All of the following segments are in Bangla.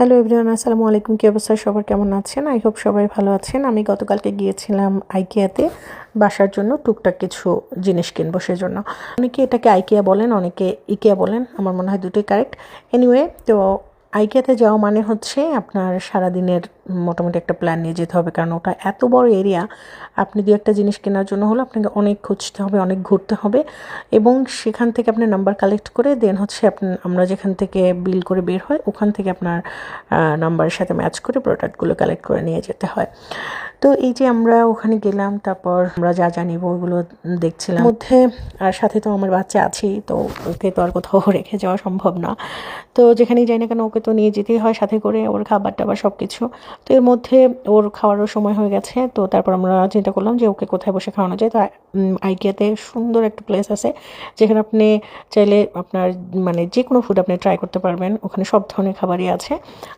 হ্যালো এভরিওয়ান আসসালামু আলাইকুম কী অবস্থা? সবার কেমন আছেন? আই হোপ সবাই ভালো আছেন। আমি গতকালকে গিয়েছিলাম আইকিয়াতে বাসার জন্য টুকটাক কিছু জিনিস কিনবো সেজন্য। অনেকে এটাকে আইকিয়া বলেন, অনেকে ইকিয়া বলেন। আমার মনে হয় দুটোই কারেক্ট এনিওয়ে তো আইকিয়াতে যাওয়া মানে হচ্ছে আপনার সারাদিনের মোটামুটি একটা প্ল্যান নিয়ে যেতে হবে। কারণ ওটা এত বড় এরিয়া আপনি দু একটা জিনিস কেনার জন্য হলো আপনাকে অনেক খুঁজতে হবে, অনেক ঘুরতে হবে এবং সেখান থেকে আপনার নাম্বার কালেক্ট করে দেন হচ্ছে আমরা যেখান থেকে বিল করে বের হয়, ওখান থেকে আপনার নাম্বারের সাথে ম্যাচ করে প্রোডাক্টগুলো কালেক্ট করে নিয়ে যেতে হয়। তো এই যে আমরা ওখানে গেলাম, তারপর আমরা যা যা নিব ওগুলো দেখছিলাম। মধ্যে আর সাথে তো আমার বাচ্চা আছেই, তো ওকে তো আর কোথাও রেখে যাওয়া সম্ভব না। তো যেখানেই যাই না কেন ওকে তো নিয়ে যেতেই হয় সাথে করে ওর খাবার টাবার সব কিছু তো এর মধ্যে ওর খাওয়ারও সময় হয়ে গেছে, তো তারপর আমরা চিন্তা করলাম যে ওকে কোথায় বসে খাওয়ানো যায়। তো আইকিয়াতে সুন্দর একটা প্লেস আছে, যেখানে আপনি চাইলে আপনার মানে যে কোনো ফুড আপনি ট্রাই করতে পারবেন। ওখানে সব ধরনের খাবারই আছে।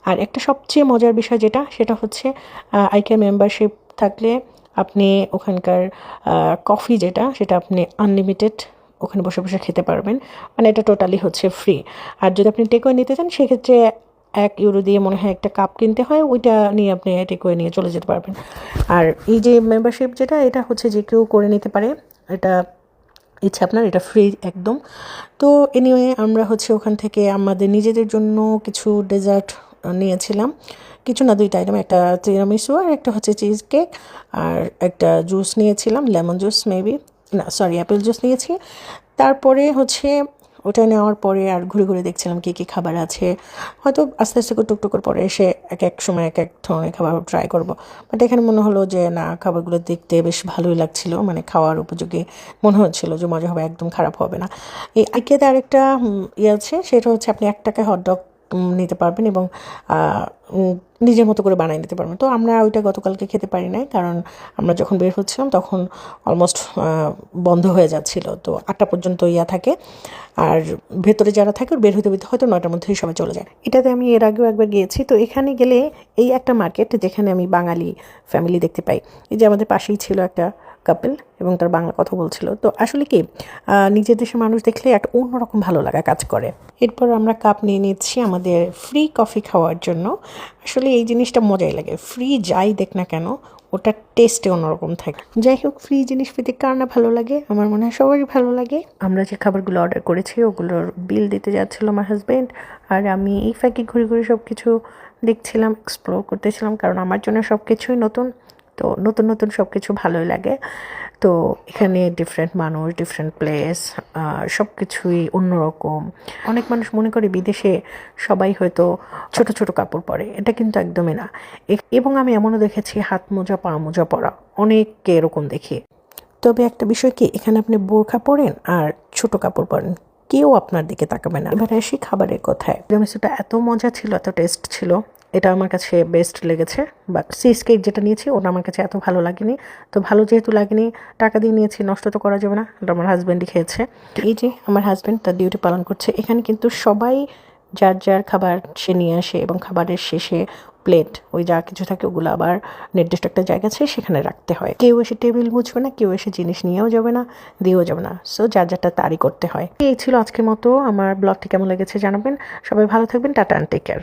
আর একটা সবচেয়ে মজার বিষয় যেটা, সেটা হচ্ছে আইকিয়া মেম্বারশিপ থাকলে আপনি ওখানকার কফি যেটা, সেটা আপনি আনলিমিটেড ওখানে বসে বসে খেতে পারবেন। মানে এটা টোটালি হচ্ছে ফ্রি আর যদি আপনি টেকওয়ে নিতে চান, সেক্ষেত্রে এক ইউরো দিয়ে মনে হয় একটা কাপ কিনতে হয়, ওইটা নিয়ে আপনি টেকওয়ে নিয়ে চলে যেতে পারবেন। আর এই যে মেম্বারশিপ যেটা, এটা হচ্ছে যে কেউ করে নিতে পারে। এটা ইচ্ছা আপনার, এটা ফ্রি একদম। তো এনিওয়ে আমরা হচ্ছে ওখান থেকে আমাদের নিজেদের জন্য কিছু ডেজার্ট নিয়েছিলাম। কিছু না, দুইটা আইটেম, একটা তিরামিসু আর একটা হচ্ছে চিজ কেক আর একটা জুস নিয়েছিলাম লেমন জুস মেবি না সরি অ্যাপেল জুস নিয়েছি। তারপরে হচ্ছে ওটা নেওয়ার পরে আর ঘুরে ঘুরে দেখছিলাম কী কী খাবার আছে। হয়তো আস্তে আস্তে করে টুকটুকুর পরে এসে এক এক সময় এক এক ধরনের খাবার ট্রাই করব। বাট এখানে মনে হলো যে, না, খাবারগুলো দেখতে বেশ ভালোই লাগছিল। মানে খাওয়ার উপযোগী মনে হচ্ছিল যে, মজা হবে, একদম খারাপ হবে না। এই আইকেতে আরেকটা ইয়ে আছে, সেটা হচ্ছে আপনি এক টাকায় হটডগ নিতে পারবেন এবং নিজের মতো করে বানিয়ে নিতে পারবেন। তো আমরা ওইটা গতকালকে খেতে পারি নাই, কারণ আমরা যখন বের হচ্ছিলাম তখন অলমোস্ট বন্ধ হয়ে যাচ্ছিল। তো আটটা পর্যন্ত ইয়া থাকে, আর ভেতরে যারা থাকে বের হতে বেরোতে হয়তো নয়টার মধ্যেই সবাই চলে যায়। এটাতে আমি এর আগেও একবার গিয়েছি, তো এখানে গেলে এই একটা মার্কেট যেখানে আমি বাঙালি ফ্যামিলি দেখতে পাই। এই যে আমাদের পাশেই ছিল একটা কাপেল এবং তার বাংলা কথা বলছিল। তো আসলে কি নিজের দেশের মানুষ দেখলে একটা অন্যরকম ভালো লাগা কাজ করে। এরপর আমরা কাপ নিয়ে নিচ্ছি আমাদের ফ্রি কফি খাওয়ার জন্য। আসলে এই জিনিসটা মজাই লাগে। ফ্রি যাই দেখ না কেন ওটার টেস্টে অন্যরকম থাকে। যাই হোক ফ্রি জিনিস পেতে কার না ভালো লাগে? আমার মনে হয় সবারই ভালো লাগে। আমরা যে খাবারগুলো অর্ডার করেছি, ওগুলোর বিল দিতে যাচ্ছিল আমার হাজব্যান্ড আর আমি এই ফাঁকে ঘুরে ঘুরে সব কিছু দেখছিলাম এক্সপ্লোর করতেছিলাম, কারণ আমার জন্য সব কিছুই নতুন। তো নতুন নতুন সব কিছু ভালোই লাগে। তো এখানে ডিফারেন্ট মানুষ ডিফারেন্ট প্লেস সব কিছুই অন্যরকম। অনেক মানুষ মনে করে বিদেশে সবাই হয়তো ছোট ছোট কাপড় পরে, এটা কিন্তু একদমই না। এবং আমি এমনও দেখেছি হাত মোজা, পা মোজা পরা, অনেককে এরকম দেখি। তবে একটা বিষয় কি, এখানে আপনি বোরখা পরেন আর ছোট কাপড় পরেন, কেউ আপনার দিকে তাকাবে না। এবার আসি খাবারের কথায়। মিসুটা এত মজা ছিল, এত টেস্ট ছিল এটা আমার কাছে বেস্ট লেগেছে বাট সিস কেক যেটা নিয়েছি ওটা আমার কাছে এত ভালো লাগেনি। তো ভালো যেহেতু লাগেনি, টাকা দিয়ে নিয়েছি, নষ্ট তো করা যাবে না ওটা আমার হাজব্যান্ডই খেয়েছে। এই যে আমার হাজব্যান্ড তার ডিউটি পালন করছে, এখানে কিন্তু সবাই যার যার খাবার সে নিয়ে আসে এবং খাবারের শেষে প্লেট ওই যা কিছু থাকে ওগুলো আবার নির্দিষ্ট একটা জায়গা আছে সেখানে রাখতে হয়। কেউ এসে টেবিল মুছবে না, কেউ এসে জিনিস নিয়েও যাবে না, দিয়েও যাবে না। সো যার যারটা তারই করতে হয়। এই ছিল আজকের মতো, আমার ব্লগটি কেমন লেগেছে জানাবেন। সবাই ভালো থাকবেন, টাটা অ্যান্ড টেক কেয়ার